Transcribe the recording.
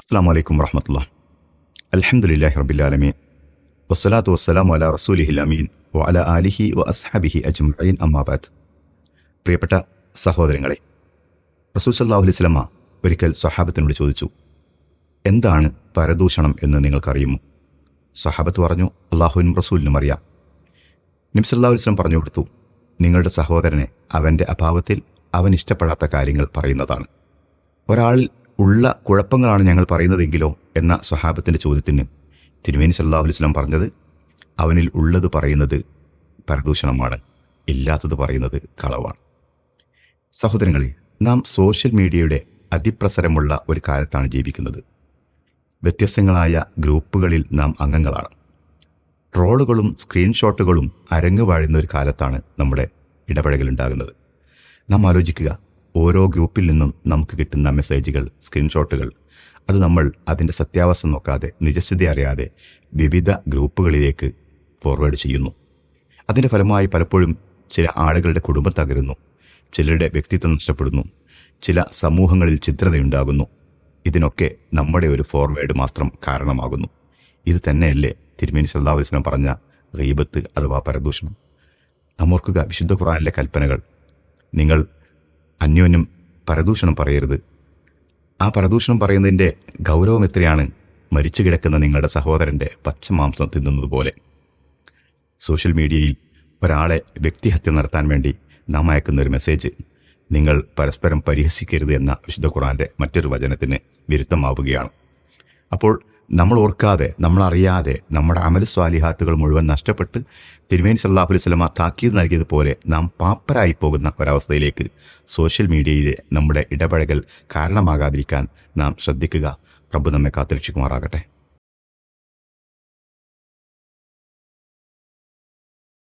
അസ്സാം വലൈക്കും വറഹമത്തുള്ള അലഹമുല്ലാഹി റബിലാലമീൻ വസ്സലാത്തു വസ്സലാം അല റസൂലിഹി അമീൻ വ അല അലിഹി വ അസ്ഹാബിഹി അജ്മീൻ അമ്മാബാദ് പ്രിയപ്പെട്ട സഹോദരങ്ങളെ റസൂൽ സല്ലാഹു അലൈഹി സ്വലമ ഒരിക്കൽ സ്വഹാബത്തിനോട് ചോദിച്ചു എന്താണ് പരദൂഷണം എന്ന് നിങ്ങൾക്കറിയുമോ? സഹാബത്ത് പറഞ്ഞു അള്ളാഹുവിനും റസൂലിനും അറിയാം. നിംസല്ലാ വസ്ലം പറഞ്ഞു കൊടുത്തു നിങ്ങളുടെ സഹോദരനെ അവന്റെ അഭാവത്തിൽ അവൻ ഇഷ്ടപ്പെടാത്ത കാര്യങ്ങൾ പറയുന്നതാണ്. ഒരാളിൽ ഉള്ള കുഴപ്പങ്ങളാണ് ഞങ്ങൾ പറയുന്നതെങ്കിലോ എന്ന സ്വഹാബത്തിന്റെ ചോദ്യത്തിന് തിരുമേനി സല്ലാഹു അലിസ്ലാം പറഞ്ഞത് അവനിൽ ഉള്ളത് പറയുന്നത് പരദൂഷണമാണ് ഇല്ലാത്തത് പറയുന്നത് കളവാണ്. സഹോദരങ്ങളെ നാം സോഷ്യൽ മീഡിയയുടെ അതിപ്രസരമുള്ള ഒരു കാലത്താണ് ജീവിക്കുന്നത്. വ്യത്യസ്തങ്ങളായ ഗ്രൂപ്പുകളിൽ നാം അംഗങ്ങളാണ്. ട്രോളുകളും സ്ക്രീൻഷോട്ടുകളും അരങ്ങു വാഴുന്ന ഒരു കാലത്താണ് നമ്മുടെ ഇടപഴകൽ ഉണ്ടാകുന്നത് നാം ആലോചിക്കുക ഓരോ ഗ്രൂപ്പിൽ നിന്നും നമുക്ക് കിട്ടുന്ന മെസ്സേജുകൾ സ്ക്രീൻഷോട്ടുകൾ. അത് നമ്മൾ അതിന്റെ സത്യാവസ്ഥ നോക്കാതെ നിജസ്ഥിതി അറിയാതെ വിവിധ ഗ്രൂപ്പുകളിലേക്ക് ഫോർവേഡ് ചെയ്യുന്നു. അതിന്റെ ഫലമായി പലപ്പോഴും ചില ആളുകളുടെ കുടുംബം തകരുന്നു ചിലരുടെ വ്യക്തിത്വം നഷ്ടപ്പെടുന്നു ചില സമൂഹങ്ങളിൽ ചിത്രതയുണ്ടാകുന്നു. ഇതിനൊക്കെ നമ്മുടെ ഒരു ഫോർവേഡ് മാത്രം കാരണമാകുന്നു. ഇത് തന്നെയല്ലേ തിരുമേനി സല്ലാസ്ലം പറഞ്ഞ റീബത്ത് അഥവാ പരദൂഷണം? നമ്മോർക്കുക വിശുദ്ധ ഖുറാനിലെ കൽപ്പനകൾ. നിങ്ങൾ അന്യോന്യം പരദൂഷണം പറയരുത്. ആ പരദൂഷണം പറയുന്നതിന്റെ ഗൗരവം എത്രയാണ്? മരിച്ചു കിടക്കുന്ന നിങ്ങളുടെ സഹോദരന്റെ പച്ചമാംസം തിന്നുന്നത് പോലെ സോഷ്യൽ മീഡിയയിൽ ഒരാളെ വ്യക്തിഹത്യ നടത്താൻ വേണ്ടി നാം അയക്കുന്ന ഒരു മെസ്സേജ് നിങ്ങൾ പരസ്പരം പരിഹസിക്കരുത് എന്ന വിശുദ്ധ ഖുറാന്റെ മറ്റൊരു വചനത്തിന് വിരുദ്ധമാവുകയാണ്. അപ്പോൾ നമ്മൾ ഓർക്കാതെ നമ്മൾ അറിയാതെ നമ്മുടെ അമൽ സ്വാലിഹാത്തുകൾ മുഴുവൻ നഷ്ടപ്പെട്ട് തിരുമേനി സല്ലാഹു വസ്ലമ താക്കീത് നൽകിയതുപോലെ നാം പാപ്പരായി പോകുന്ന ഒരവസ്ഥയിലേക്ക് സോഷ്യൽ മീഡിയയിലെ നമ്മുടെ ഇടപഴകൽ കാരണമാകാതിരിക്കാൻ നാം ശ്രദ്ധിക്കുക. പ്രഭു നമ്മെ കാത്തിരക്ഷിക്കുമാറാകട്ടെ.